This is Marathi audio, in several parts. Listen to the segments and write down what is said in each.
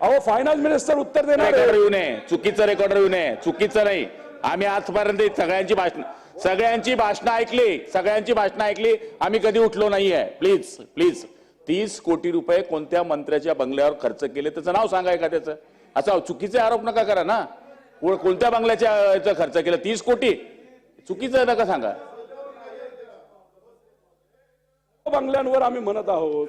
अहो फायनान्स मिनिस्टर उत्तर देणार आहे. येऊ नये. चुकीचं रेकॉर्ड येऊ नये. चुकीचं नाही. आम्ही आजपर्यंत सगळ्यांची भाषण सगळ्यांची भाषणं ऐकली. सगळ्यांची भाषणं ऐकली. आम्ही कधी उठलो नाहीये. प्लीज प्लीज तीस कोटी रुपये कोणत्या मंत्र्याच्या बंगल्यावर खर्च केले? त्याचं नाव सांगाय का त्याचं असं चुकीचे आरोप नका करा ना. कोण- कोणत्या बंगल्याच्या याचं खर्च केलं? तीस कोटी. चुकीचं नका सांगा. बंगल्यांवर आम्ही म्हणत आहोत.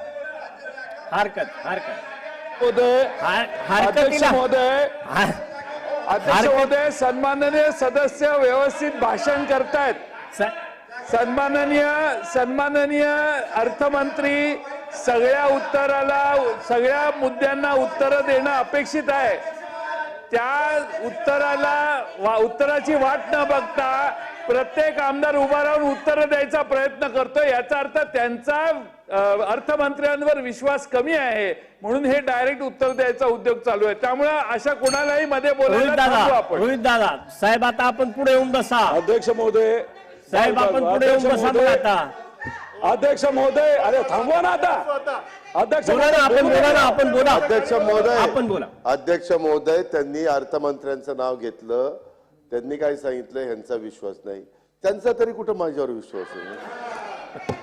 हरकत हरकत. महोदय महोदय अध्यक्ष सन्माननीय सदस्य व्यवस्थित भाषण करतायत. सन्माननीय सन्माननीय अर्थमंत्री सगळ्या उत्तराला सगळ्या मुद्द्यांना उत्तरं देणं अपेक्षित आहे. त्या उत्तराला वा- उत्तराची वाट न बघता प्रत्येक आमदार उभा राहून उत्तर द्यायचा प्रयत्न करतो याचा अर्थ त्यांचा अर्थमंत्र्यांवर विश्वास कमी आहे. म्हणून हे डायरेक्ट उत्तर द्यायचा उद्योग चालू आहे. त्यामुळे अशा कोणालाही मध्ये बोलायला दादा आपण. रोहित दादा साहेब आता आपण पुढे येऊन बसा. अध्यक्ष महोदय साहेब आपण पुढे येऊन अध्यक्ष बसा आता. अध्यक्ष महोदय अरे थांबवा ना आता. अध्यक्ष आपण बोला ना आपण बोला. अध्यक्ष महोदय आपण बोला. अध्यक्ष महोदय त्यांनी अर्थमंत्र्यांचं नाव घेतलं. त्यांनी काय सांगितलं ह्यांचा विश्वास नाही. त्यांचा तरी कुठं माझ्यावर विश्वास आहे?